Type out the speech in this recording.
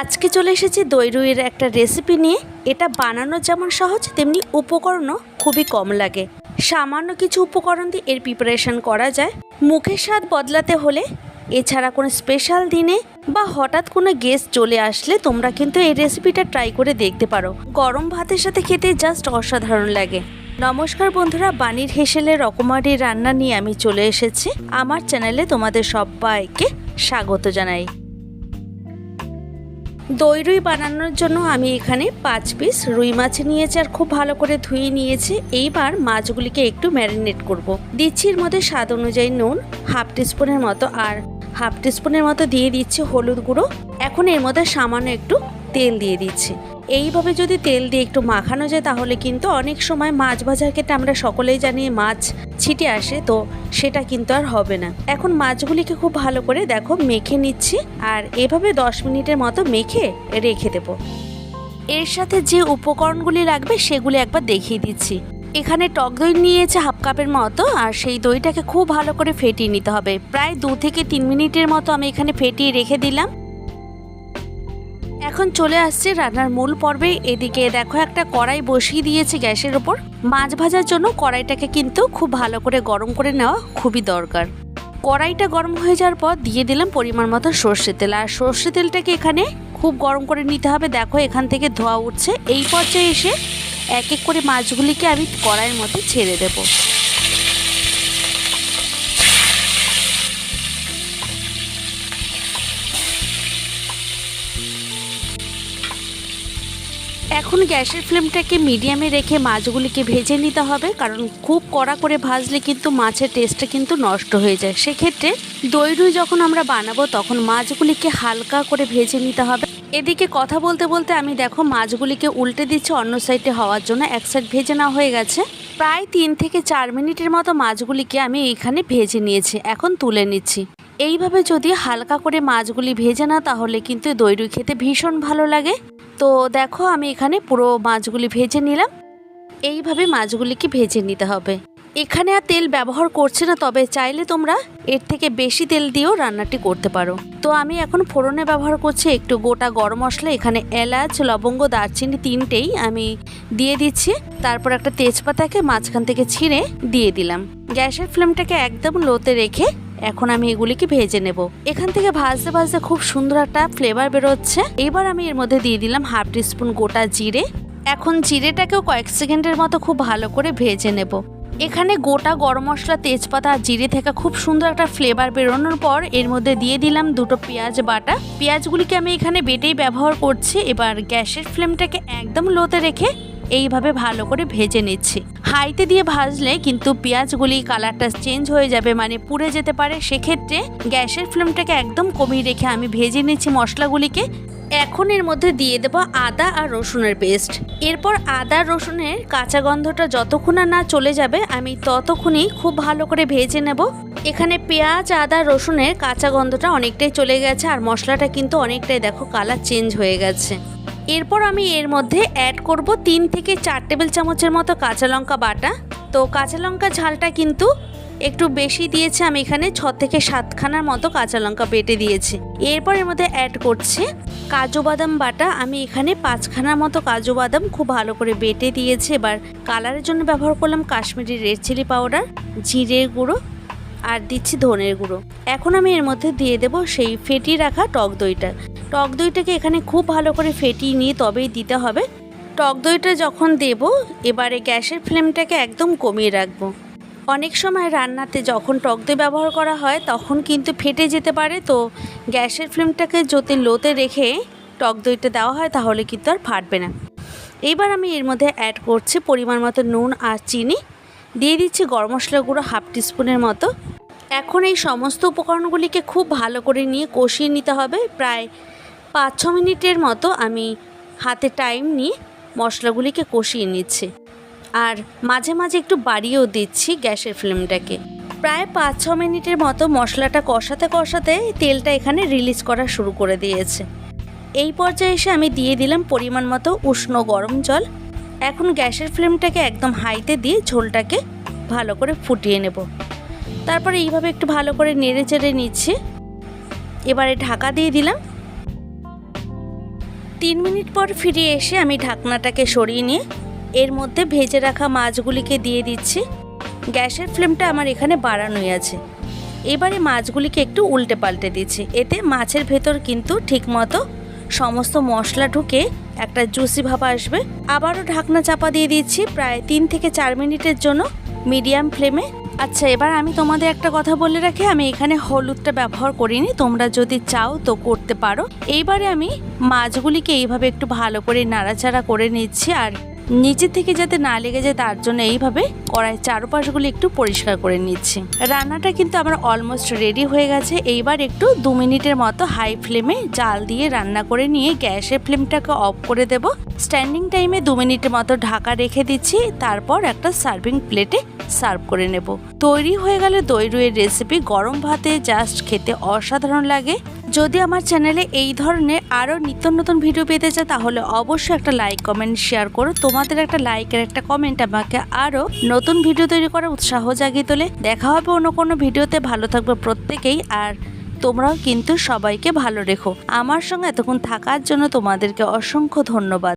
আজকে চলে এসেছি দই রুইয়ের একটা রেসিপি নিয়ে। এটা বানানো যেমন সহজ, তেমনি উপকরণও খুবই কম লাগে। সামান্য কিছু উপকরণ দিয়ে এর প্রিপারেশন করা যায়। মুখের স্বাদ বদলাতে হলে, এছাড়া কোনো স্পেশাল দিনে বা হঠাৎ কোনো গেস্ট চলে আসলে তোমরা কিন্তু এই রেসিপিটা ট্রাই করে দেখতে পারো। গরম ভাতের সাথে খেতে জাস্ট অসাধারণ লাগে। নমস্কার বন্ধুরা, বানির হেসেলের রকমারি রান্না নিয়ে আমি চলে এসেছি। আমার চ্যানেলে তোমাদের সবাইকে স্বাগত জানাই। দই রুই বানানোর জন্য আমি এখানে পাঁচ পিস রুই মাছ নিয়েছি আর খুব ভালো করে ধুয়ে নিয়েছি এইবার মাছগুলিকে একটু ম্যারিনেট করব। দিচ্ছি এর মধ্যে স্বাদ অনুযায়ী নুন, হাফ টিস্পুনের মতো, আর হাফ টিস্পুনের মতো দিয়ে দিচ্ছি হলুদ গুঁড়ো এখন এর মধ্যে সামান্য একটু তেল দিয়ে দিচ্ছি। এইভাবে যদি তেল দিয়ে একটু মাখানো যায়, তাহলে কিন্তু অনেক সময় মাছ ভাজার ক্ষেত্রে আমরা সকলেই জানি মাছ ছিটে আসে, তো সেটা কিন্তু আর হবে না। এখন মাছগুলিকে খুব ভালো করে দেখো, মেখে নিচ্ছি আর এভাবে দশ মিনিটের মতো মেখে রেখে দেব। এর সাথে যে উপকরণগুলি লাগবে, সেগুলি একবার দেখিয়ে দিচ্ছি। এখানে টক দই নিয়েছে হাফ কাপের মতো আর সেই দইটাকে খুব ভালো করে ফেটিয়ে নিতে হবে। প্রায় দু থেকে তিন মিনিটের মতো আমি এখানে ফেটিয়ে রেখে দিলাম। এখন চলে আসছে রান্নার মূল পর্বে। এদিকে দেখো, একটা কড়াই বসিয়ে দিয়েছি গ্যাসের ওপর। মাছ ভাজার জন্য কড়াইটাকে কিন্তু খুব ভালো করে গরম করে নেওয়া খুবই দরকার। কড়াইটা গরম হয়ে যাওয়ার পর দিয়ে দিলাম পরিমাণ মতো সর্ষে তেল। আর সর্ষে তেলটাকে এখানে খুব গরম করে নিতে হবে। দেখো, এখান থেকে ধোয়া উঠছে। এই পর্যায়ে এসে এক এক করে মাছগুলিকে আমি কড়াইয়ের মধ্যে ছেড়ে দেবো। এখন গ্যাসের ফ্লেমটাকে মিডিয়ামে রেখে মাছগুলিকে ভেজে নিতে হবে, কারণ খুব কড়া করে ভাজলে কিন্তু মাছের টেস্টটা কিন্তু নষ্ট হয়ে যায়। সেক্ষেত্রে দই রুই যখন আমরা বানাবো, তখন মাছগুলিকে হালকা করে ভেজে নিতে হবে। এদিকে কথা বলতে বলতে আমি দেখো মাছগুলিকে উল্টে দিচ্ছি অন্য সাইডে হওয়ার জন্য, এক সাইড ভেজে নেওয়া হয়ে গেছে। প্রায় তিন থেকে চার মিনিটের মতো মাছগুলিকে আমি এখানে ভেজে নিয়েছি, এখন তুলে নিচ্ছি। এইভাবে যদি হালকা করে মাছগুলি ভেজে না তাহলে কিন্তু দই রুই খেতে ভীষণ ভালো লাগে। তো দেখো আমি এখানে পুরো মাছগুলি ভেজে নিলাম। এইভাবে মাছগুলিকে ভেজে নিতে হবে। এখানে আর তেল ব্যবহার করছে না, তবে চাইলে তোমরা এর থেকে বেশি তেল দিয়েও রান্নাটি করতে পারো। তো আমি এখন ফোড়নে ব্যবহার করছি একটু গোটা গরম মশলা, এখানে এলাচ, লবঙ্গ, দারচিনি তিনটেই আমি দিয়ে দিচ্ছি। তারপর একটা তেজপাতাকে মাঝখান থেকে ছিঁড়ে দিয়ে দিলাম। গ্যাসের ফ্লেমটাকে একদম লোতে রেখে এখন আমি এগুলিকে ভেজে নেব। এখান থেকে ভাজতে ভাজতে খুব সুন্দর একটা ফ্লেভার বেরোচ্ছে। এবার আমি এর মধ্যে দিয়ে দিলাম হাফ টিস্পুন গোটা জিরে। এখন জিরেটাকেও কয়েক সেকেন্ডের মতো খুব ভালো করে ভেজে নেব। এখানে গোটা গরম মশলা, তেজপাতা আর জিরে থেকে খুব সুন্দর একটা ফ্লেভার বেরোনোর পর এর মধ্যে দিয়ে দিলাম দুটো পেঁয়াজ বাটা। পেঁয়াজগুলিকে আমি এখানে বেটেই ব্যবহার করছি। এবার গ্যাসের ফ্লেমটাকে একদম লোতে রেখে এইভাবে ভালো করে ভেজে নিচ্ছি। হাইতে দিয়ে ভাজলে কিন্তু পেঁয়াজগুলি কালারটা চেঞ্জ হয়ে যাবে মানে পুড়ে যেতে পারে। সেক্ষেত্রে গ্যাসের ফ্লেমটাকে একদম কমিয়ে রেখে আমি ভেজে নিচ্ছি মশলাগুলিকে। এখন এর মধ্যে দিয়ে দেবো আদা আর রসুনের পেস্ট। এরপর আদা রসুনের কাঁচা গন্ধটা যতক্ষণ না চলে যাবে, আমি ততক্ষণই খুব ভালো করে ভেজে নেব। এখানে পেঁয়াজ, আদা, রসুনের কাঁচা গন্ধটা অনেকটাই চলে গেছে, আর মশলাটা কিন্তু অনেকটাই দেখো কালার চেঞ্জ হয়ে গেছে। এরপর আমি এর মধ্যে অ্যাড করব তিন থেকে চার টেবিল চামচের মতো কাঁচা লঙ্কা বাটা। তো কাঁচা লঙ্কা ঝালটা কিন্তু একটু বেশি দিয়েছে, আমি এখানে ছ থেকে সাতখানার মতো কাঁচা লঙ্কা বেটে দিয়েছি। এরপর এর মধ্যে অ্যাড করছি কাজু বাদাম বাটা। আমি এখানে পাঁচখানার মতো কাজু বাদাম খুব ভালো করে বেটে দিয়েছি। এবার কালারের জন্য ব্যবহার করলাম কাশ্মীরি রেড চিলি পাউডার জিরের গুঁড়ো, আর দিচ্ছি ধনের গুঁড়ো। এখন আমি এর মধ্যে দিয়ে দেব সেই ফেটিয়ে রাখা টক দইটা। টক দইটাকে এখানে খুব ভালো করে ফেটিয়ে নিয়ে তবেই দিতে হবে। টক দইটা যখন দেব, এবারে গ্যাসের ফ্লেমটাকে একদম কমিয়ে রাখব। অনেক সময় রান্নাতে যখন টক দই ব্যবহার করা হয়, তখন কিন্তু ফেটে যেতে পারে। তো গ্যাসের ফ্লেমটাকে যদি লোতে রেখে টক দইটা দেওয়া হয়, তাহলে কিন্তু আর ফাটবে না। এবার আমি এর মধ্যে অ্যাড করছি পরিমাণ মতো নুন আর চিনি। দিয়ে দিচ্ছি গরম মশলা গুঁড়ো হাফ টিস্পুনের মতো। এখন এই সমস্ত উপকরণগুলিকে খুব ভালো করে নিয়ে কষিয়ে নিতে হবে। প্রায় পাঁচ ছ মিনিটের মতো আমি হাতে টাইম নিয়ে মশলাগুলিকে কষিয়ে নিচ্ছি। আর মাঝে মাঝে একটু বাড়িয়েও দিচ্ছি গ্যাসের ফ্লেমটাকে। প্রায় পাঁচ ছ মিনিটের মতো মশলাটা কষাতে কষাতে তেলটা এখানে রিলিজ করা শুরু করে দিয়েছে। এই পর্যায়ে এসে আমি দিয়ে দিলাম পরিমাণ মতো উষ্ণ গরম জল। এখন গ্যাসের ফ্লেমটাকে একদম হাইতে দিয়ে ঝোলটাকে ভালো করে ফুটিয়ে নেব। তারপরে এইভাবে একটু ভালো করে নেড়ে চেড়ে নিচ্ছি। এবারে ঢাকা দিয়ে দিলাম। তিন মিনিট পর ফিরে এসে আমি ঢাকনাটাকে সরিয়ে নিয়ে এর মধ্যে ভেজে রাখা মাছগুলিকে দিয়ে দিচ্ছি। গ্যাসের ফ্লেমটা আমার এখানে বাড়ানোই আছে। এবারে মাছগুলিকে একটু উল্টে পাল্টে দিচ্ছি। এতে মাছের ভেতর কিন্তু ঠিকমতো সমস্ত মশলা ঢুকে একটা জুসি ভাব আসবে। আবারও ঢাকনা চাপা দিয়ে দিচ্ছি প্রায় তিন থেকে চার মিনিটের জন্য মিডিয়াম ফ্লেমে। আচ্ছা এবার আমি তোমাদের একটা কথা বলে রাখি। আমি এখানে হলুদটা ব্যবহার করিনি। তোমরা যদি চাও তো করতে পারো। এইবারে আমি মাছগুলিকে এইভাবে একটু ভালো করে নাড়াচাড়া করে নিচ্ছি আর নিচে থেকে যাতে না লেগে যায় তার জন্য এইভাবে কড়াই চারপাশগুলি একটু পরিষ্কার করে নিচ্ছি। রান্নাটা কিন্তু আমার অলমোস্ট রেডি হয়ে গেছে। এইবার একটু দু মিনিটের মতো হাই ফ্লেমে জাল দিয়ে রান্না করে নিয়ে গ্যাসের ফ্লেমটাকে অফ করে দেব। স্ট্যান্ডিং টাইমে দু মিনিটের মতো ঢাকা রেখে দিচ্ছি। তারপর একটা সার্ভিং প্লেটে সার্ভ করে নেব। তৈরি হয়ে গেলে দই রুইয়ের রেসিপি গরম ভাতে জাস্ট খেতে অসাধারণ লাগে। যদি আমার চ্যানেলে এই ধরনের আরও নিত্য নতুন ভিডিও পেতে চায় তাহলে অবশ্যই একটা লাইক, কমেন্ট, শেয়ার করো। তোমাদের একটা লাইকের একটা কমেন্ট আমাকে আরও নতুন ভিডিও তৈরি করার উৎসাহ জাগিয়ে তোলে। দেখা হবে অন্য কোনো ভিডিওতে। ভালো থাকবে প্রত্যেকেই আর তোমরাও কিন্তু সবাইকে ভালো রেখো। আমার সঙ্গে এতক্ষণ থাকার জন্য তোমাদেরকে অসংখ্য ধন্যবাদ।